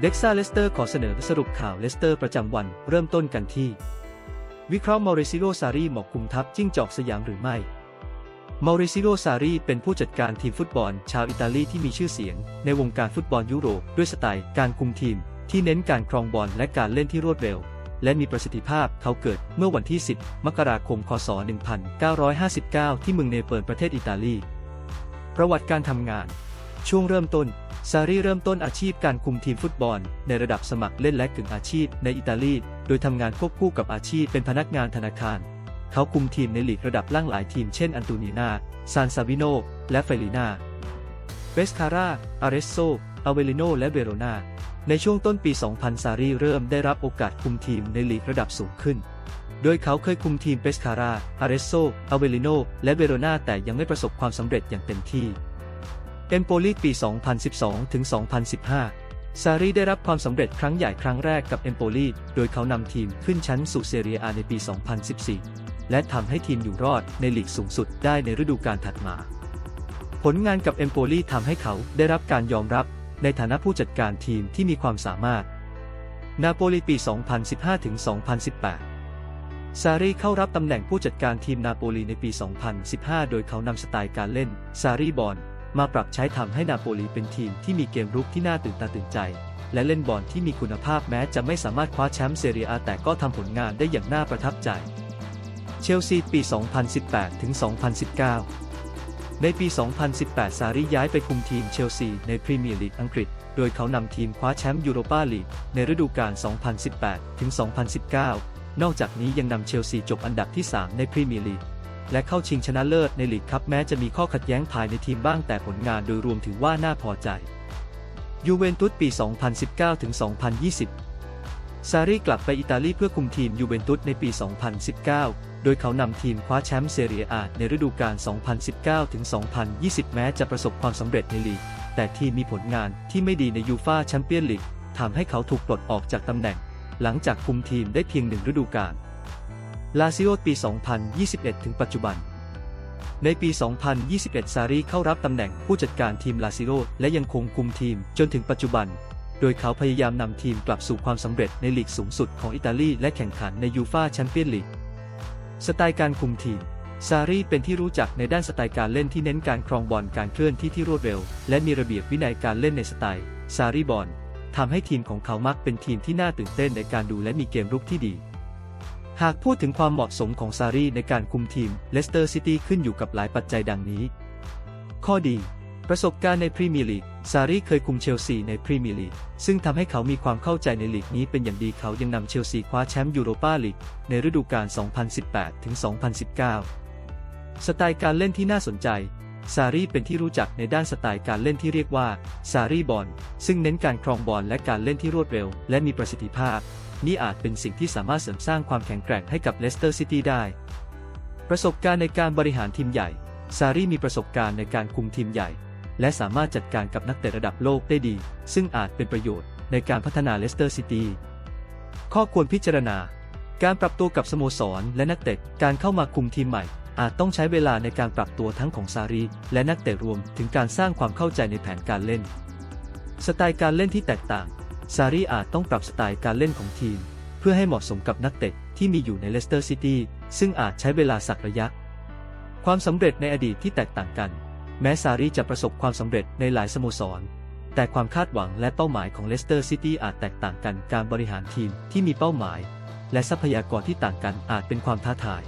เด็กซ่าเลสเตอร์ขอเสนอสรุปข่าวเลสเตอร์ประจำวันเริ่มต้นกันที่ วิเคราะห์มอริซิโรซารีเหมาะคุมทัพจิ้งจอกสยามหรือไม่มอริซิโรซารีเป็นผู้จัดการทีมฟุตบอลชาวอิตาลีที่มีชื่อเสียง ในวงการฟุตบอลยุโรปด้วยสไตล์การคุมทีม ที่เน้นการครองบอลและการเล่นที่รวดเร็ว และมีประสิทธิภาพเขาเกิดเมื่อวันที่ 10 มกราคม คศ 1959 ที่เมืองเนเปิลประเทศอิตาลี ประวัติการทำงาน ช่วงเริ่มต้น ซารีเริ่มต้นอาชีพการคุมทีมฟุตบอล ในระดับสมัครเล่นและกึ่งอาชีพในอิตาลี โดยทำงานควบคู่กับอาชีพเป็นพนักงานธนาคาร เขาคุมทีมในลีกระดับล่างหลายทีมเช่นอันตูนีนาซานซาวิโน และเฟลินาเบสคาร่าอาเรสโซอเวลิโน และเวโรนา ในช่วงต้นปี 2000 ซารีเริ่มได้รับโอกาสคุมทีมในลีกระดับสูงขึ้น โดยเขาเคยคุมทีมเบสคาร่าอาเรสโซอเวลิโน และเวโรนาแต่ยังไม่ประสบความสำเร็จอย่างเต็มที่ เอมโปลีปี 2012 ถึง 2015 ซารีได้รับความสำเร็จครั้งใหญ่ครั้งแรกกับเอมโปลีโดยเขานำทีมขึ้นชั้นสู่เซเรียอาในปี 2014 และทำให้ทีมอยู่รอดในลีกสูงสุดได้ในฤดูกาลถัดมา ผลงานกับเอมโปลีทำให้เขาได้รับการยอมรับในฐานะผู้จัดการทีมที่มีความสามารถ นาโปลีปี 2015 ถึง 2018ซารีเข้ารับตำแหน่งผู้จัดการทีมนาโปลีในปี 2015 โดยเขานำสไตล์การเล่น ซารีบอล มาปรับใช้ทำให้นาโปลีเป็นทีมที่มีเกมรุกที่น่าตื่นตาตื่นใจ และเล่นบอลที่มีคุณภาพแม้จะไม่สามารถคว้าแชมป์เซเรียอาแต่ก็ทำผลงานได้อย่างน่าประทับใจ เชลซีปี 2018 ถึง 2019 ในปี 2018 ซารีย้ายไปคุมทีมเชลซีในพรีเมียร์ลีกอังกฤษ โดยเขานำทีมคว้าแชมป์ยูโรปาลีกในฤดูกาล 2018 ถึง 2019 นอกจากนี้ยังนำเชลซีจบอันดับที่ 3 ในพรีเมียร์ลีก และเข้าชิงชนะเลิศในลีกคัพแม้จะมีข้อขัดแย้งภายในทีมบ้างแต่ผลงานโดยรวมถือว่าน่าพอใจ ยูเวนตุสปี 2019-2020 ซารีกลับไปอิตาลีเพื่อคุมทีมยูเวนตุสในปี 2019 โดยเขานำทีมคว้าแชมป์เซเรียอาในฤดูกาล 2019-2020 แม้จะประสบความสำเร็จในลีก แต่ทีมมีผลงานที่ไม่ดีในยูฟาแชมเปี้ยนลีกทำให้เขาถูกปลดออกจากตำแหน่ง หลังจากคุมทีมได้เพียงหนึ่งฤดูกาล ลาซิโอปี 2021 ถึงปัจจุบัน ในปี 2021 ซารีเข้ารับตำแหน่งผู้จัดการทีมลาซิโอและยังคงคุมทีมจนถึงปัจจุบัน โดยเขาพยายามนำทีมกลับสู่ความสำเร็จในลีกสูงสุดของอิตาลีและแข่งขันในยูฟาแชมเปี้ยนลีก สไตล์การคุมทีม ซารีเป็นที่รู้จักในด้านสไตล์การเล่นที่เน้นการครองบอลการเคลื่อนที่ที่รวดเร็ว และมีระเบียบวินัยการเล่นในสไตล์ซารีบอลทำให้ทีมของเขามักเป็นทีมที่น่าตื่นเต้นในการดูและมีเกมรุกที่ดี หากพูดถึงความเหมาะสมของซารีในการคุมทีมเลสเตอร์ซิตี้ขึ้นอยู่กับหลายปัจจัยดังนี้ ข้อดี ประสบการณ์ในพรีเมียร์ลีก ซารีเคยคุมเชลซีในพรีเมียร์ลีก ซึ่งทำให้เขามีความเข้าใจในลีกนี้เป็นอย่างดีเขายังนำเชลซีคว้าแชมป์ยูโรปาลีกในฤดูกาล 2018 ถึง 2019 สไตล์การเล่นที่น่าสนใจ ซารีเป็นที่รู้จักในด้านสไตล์การเล่นที่เรียกว่าซารีบอล ซึ่งเน้นการครองบอลและการเล่นที่รวดเร็ว และมีประสิทธิภาพ นี่อาจเป็นสิ่งที่สามารถเสริมสร้างความแข็งแกร่งให้กับเลสเตอร์ซิตี้ได้ ประสบการณ์ในการบริหารทีมใหญ่ ซารีมีประสบการณ์ในการคุมทีมใหญ่ และสามารถจัดการกับนักเตะระดับโลกได้ดี ซึ่งอาจเป็นประโยชน์ในการพัฒนาเลสเตอร์ซิตี้ ข้อควรพิจารณา การปรับตัวกับสโมสร และนักเตะ การเข้ามาคุมทีมใหม่ อาจต้องใช้เวลาในการปรับตัวทั้งของซารีและนักเตะรวมถึงการสร้างความเข้าใจในแผนการเล่น สไตล์การเล่นที่แตกต่าง ซารีอาจต้องปรับสไตล์การเล่นของทีม เพื่อให้เหมาะสมกับนักเตะที่มีอยู่ในเลสเตอร์ซิตี้ซึ่งอาจใช้เวลาสักระยะ ความสำเร็จในอดีตที่แตกต่างกัน แม้ซารีจะประสบความสำเร็จในหลายสโมสร แต่ความคาดหวังและเป้าหมายของเลสเตอร์ซิตี้อาจแตกต่างกันการบริหารทีมที่มีเป้าหมาย และทรัพยากรที่ต่างกันอาจเป็นความท้าทาย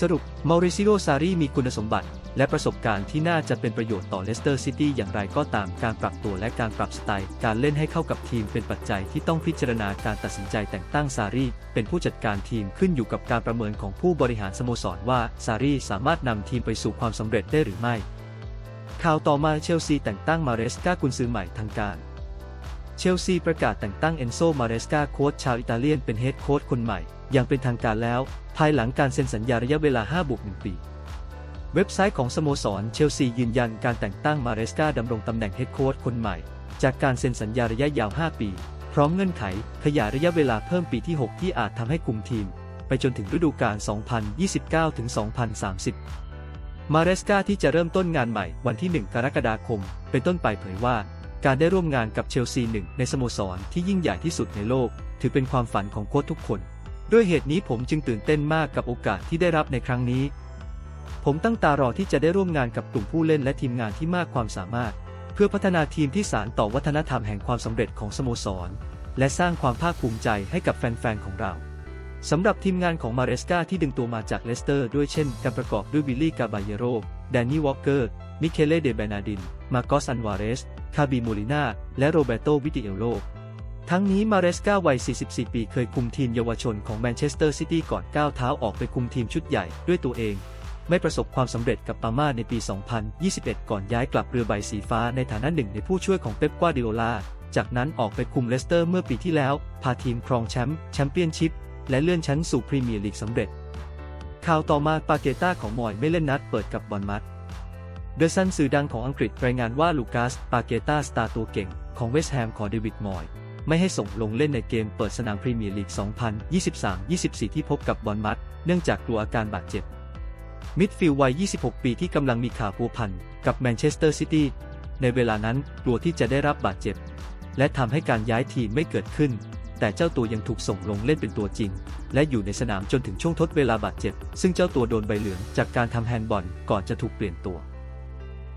สรุปมาริซิโซารีมีคุณสมบัติ และประสบการณ์ที่น่าจะเป็นประโยชน์ต่อเลสเตอร์ซิตี้อย่างไรก็ตามการปรับตัวและการปรับสไตล์ การเล่นให้เข้ากับทีมเป็นปัจจัยที่ต้องพิจารณาการตัดสินใจแต่งตั้งซารีเป็นผู้จัดการทีมขึ้นอยู่กับการประเมินของผู้บริหารสโมสรว่าซารีสามารถนำทีมไปสู่ความสำเร็จได้หรือไม่ ข่าวต่อมาเชลซีแต่งตั้งมาเรสกากุนซือใหม่ทางการเชลซีประกาศแต่งตั้งเอนโซมาเรสกาโค้ชชาวอิตาเลียนเป็นเฮดโค้ชคนใหม่อย่างเป็นทางการแล้ว ภายหลังการเซ็นสัญญาระยะเวลา5บวก1ปี เว็บไซต์ของสโมสรเชลซียืนยันการแต่งตั้งมาเรสกาดำรงตำแหน่งเฮดโค้ชคนใหม่ จากการเซ็นสัญญาระยะยาว 5 ปี พร้อมเงื่อนไข ขยายระยะเวลาเพิ่มปีที่ 6 ที่อาจทำให้คุมทีม ไปจนถึงฤดูกาล 2029-2030 มาเรสกาที่จะเริ่มต้นงานใหม่วันที่ 1 กรกฎาคม เป็นต้นไปเผยว่า การได้ร่วมงานกับเชลซีหนึ่งในสโมสรที่ยิ่งใหญ่ที่สุดในโลก ถือเป็นความฝันของโค้ชทุกคน ด้วยเหตุนี้ผมจึงตื่นเต้นมากกับโอกาสที่ได้รับในครั้งนี้ ผมตั้งตารอที่จะได้ร่วมงานกับกลุ่มผู้เล่นและทีมงานที่มากความสามารถ เพื่อพัฒนาทีมที่สานต่อวัฒนธรรมแห่งความสำเร็จของสโมสร และสร้างความภาคภูมิใจให้กับแฟนๆของเราสำหรับทีมงานของมาเรสกาที่ดึงตัวมาจากเลสเตอร์ด้วยเช่นการประกอบด้วยวิลลี่กาบาเยโรแดนนี่วอลเกอร์ มิเคเลเดเบนาดิน มาโกสอันวาเรส คาบิโมลินาและโรเบโตวิติเอโลทั้งนี้มาเรสกาวัย 44 ปีเคยคุมทีมเยาวชนของแมนเชสเตอร์ซิตี้ก่อนก้าวเท้าออกไปคุมทีมชุดใหญ่ด้วยตัวเอง ไม่ประสบความสำเร็จกับปาม่าในปี 2021 ก่อนย้ายกลับเรือใบสีฟ้าในฐานะหนึ่งในผู้ช่วยของเป๊ปกวาดิโอลา จากนั้นออกไปคุมเลสเตอร์เมื่อปีที่แล้ว พาทีมครองแชมป์แชมเปี้ยนชิพและเลื่อนชั้นสู่พรีเมียร์ลีกสำเร็จ ข่าวต่อมาปาเกต้าของมอยไม่เล่นนัดเปิดกับบอลมัดเดอะซันสื่อดังของอังกฤษรายงานว่าลูกัสปาเกต้าสตาร์ตัวเก่งของเวสต์แฮมขอเดวิดมอยไม่ให้ส่งลงเล่นในเกมเปิดสนามพรีเมียร์ลีก 2023-24 ที่พบกับบอลมัด เนื่องจากกลัวอาการบาดเจ็บ มิดฟิลด์วัย 26 ปีที่กำลังมีข่าวพัวพันกับแมนเชสเตอร์ซิตี้ในเวลานั้นกลัวที่จะได้รับบาดเจ็บ และทำให้การย้ายทีมไม่เกิดขึ้น แต่เจ้าตัวยังถูกส่งลงเล่นเป็นตัวจริง และอยู่ในสนามจนถึงช่วงทดเวลาบาดเจ็บ ซึ่งเจ้าตัวโดนใบเหลืองจากการทำแฮนด์บอลก่อนจะถูกเปลี่ยนตัว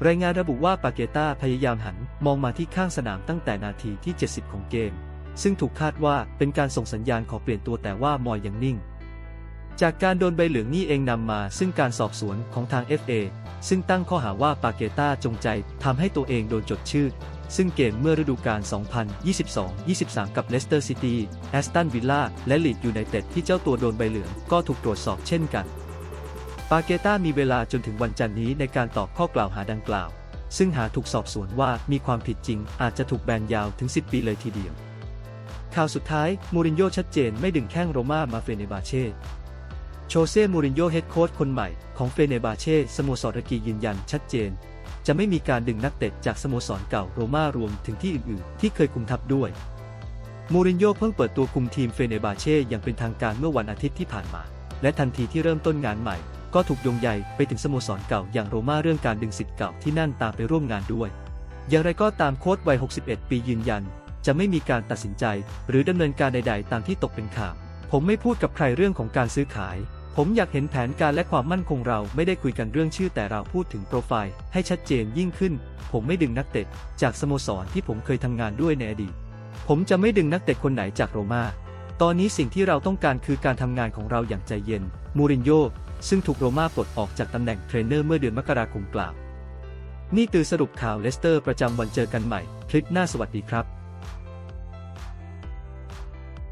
รายงานระบุว่าปาเกต้าพยายามหันมองมาที่ข้างสนามตั้งแต่นาทีที่ 70 ของเกม ซึ่งถูกคาดว่าเป็นการส่งสัญญาณขอเปลี่ยนตัวแต่ว่ามอยยังนิ่ง จากการโดนใบเหลืองนี่เองนำมาซึ่งการสอบสวนของทาง FA ซึ่งตั้งข้อหาว่าปาเกต้าจงใจทำให้ตัวเองโดนจดชื่อ ซึ่งเกมเมื่อฤดูกาล 2022-23 กับเลสเตอร์ซิตี้ แอสตันวิลล่า และลีดยูไนเต็ดที่เจ้าตัวโดนใบเหลืองก็ถูกตรวจสอบเช่นกัน ปาเกต้ามีเวลาจนถึงวันจันทร์นี้ในการตอบข้อกล่าวหาดังกล่าว ซึ่งหากถูกสอบสวนว่ามีความผิดจริง อาจจะถูกแบนยาวถึง 10 ปีเลยทีเดียวข่าวสุดท้าย มูรินโญ่ชัดเจนไม่ดึงแข้งโรม่ามาเฟเนบาเช่ โชเซ่มูรินโญ่เฮดโค้ชคนใหม่ของเฟเนบาเช่สโมสรตะกียืนยันชัดเจน จะไม่มีการดึงนักเตะจากสโมสรเก่าโรม่ารวมถึงที่อื่นๆ ที่เคยคุมทัพด้วย มูรินโญ่เพิ่งเปิดตัวคุมทีมเฟเนบาเช่อย่างเป็นทางการเมื่อวันอาทิตย์ที่ผ่านมา และทันทีที่เริ่มต้นงานใหม่ ก็ถูกโยงใยไปถึงสโมสรเก่าอย่างโรม่าเรื่องการดึงสิทธิ์เก่าที่นั่นตามไปร่วมงานด้วย อย่างไรก็ตามโค้ชวัย 61 ปียืนยัน จะไม่มีการตัดสินใจ หรือดำเนินการใด ๆ ตามที่ตกเป็นข่าวผมไม่พูดกับใครเรื่องของการซื้อขาย ผมอยากเห็นแผนการและความมั่นคงเราไม่ได้คุยกันเรื่องชื่อแต่เราพูดถึงโปรไฟล์ให้ชัดเจนยิ่งขึ้น ผมไม่ดึงนักเตะจากสโมสรที่ผมเคยทำงานด้วยในอดีต ผมจะไม่ดึงนักเตะคนไหนจากโรมาตอนนี้สิ่งที่เราต้องการคือการทำงานของเราอย่างใจเย็น มูรินโญ่ซึ่งถูกโรม่าปลดออกจากตำแหน่งเทรนเนอร์เมื่อเดือนมกราคมกล่าว นี่ตือสรุปข่าวเลสเตอร์ประจำวันเจอกันใหม่ คลิปหน้าสวัสดีครับ